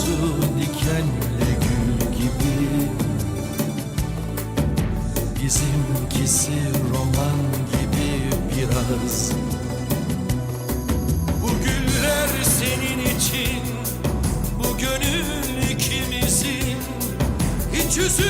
Ateşle su dikenle gül gibi. Bizimkisi roman gibi biraz. Bu güller senin için Bu gönül ikimizin. Hiç üzülme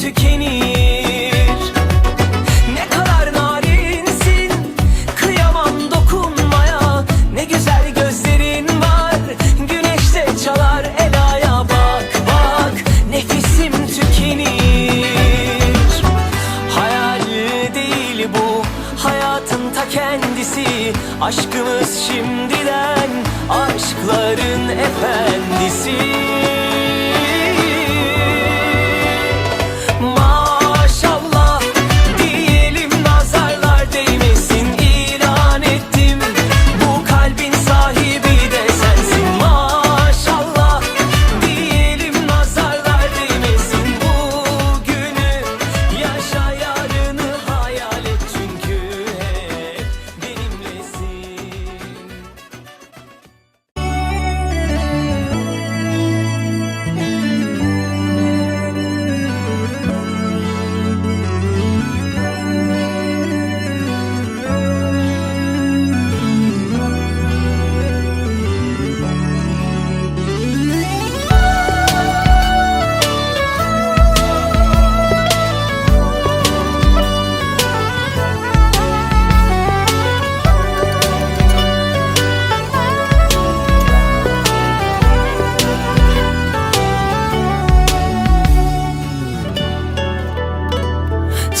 tükenir. Ne kadar narinsin Kıyamam dokunmaya. Ne güzel gözlerin var Güneşte çalar elaya. Bak bak nefesim tükenir. Hayal değil bu hayatın ta kendisi. Aşkımız şimdiden aşkların efendisi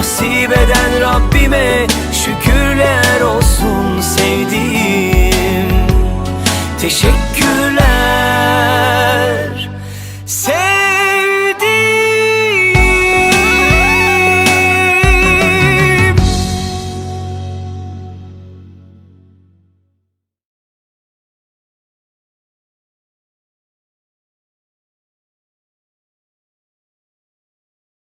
Nasip eden Rabbime şükürler olsun sevdiğim. Teşekkürler.